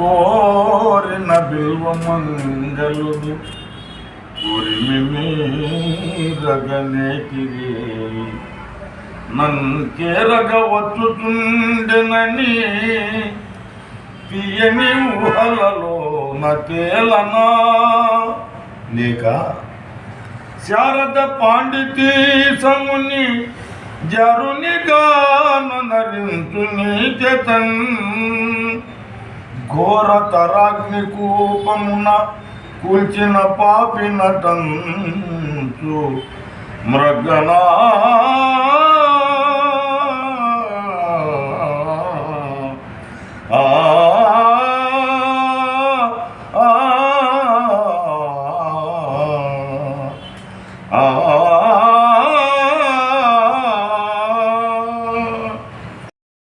కోరిన బిల్వమంగళుడు ఉరిమి రగనేటివే నన్కేరగ వచ్చుతుండెనని తీయని ఊహలలో నకేలనా? లేక శారద పాండితీ సముని జరునిగాను నరించు నీ చేతన్. ఘోర తరాగ్ని కూపమున కూల్చిన పాపి మృగనా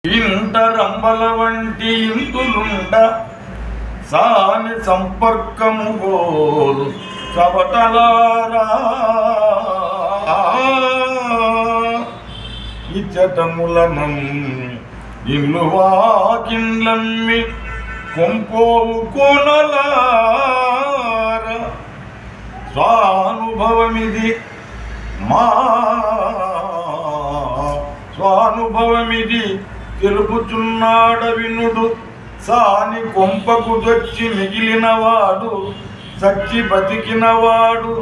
ఇంటరంబల వంటి ఇంతులుండ సాని సంపర్కము గోరు కవటలారా ఇచ్చటములను ఇల్లు వాకిండ్లమ్మి కొంపోవు కోనలార. స్వానుభవమిది మా స్వానుభవమిది తెలుపుచున్నాడ వినుడు సాని కొంపకు దొచ్చి మిగిలినవాడు సచ్చి బతికినవాడు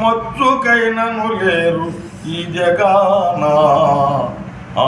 మచ్చుకైనను లేరు ఈ జగానా. ఆ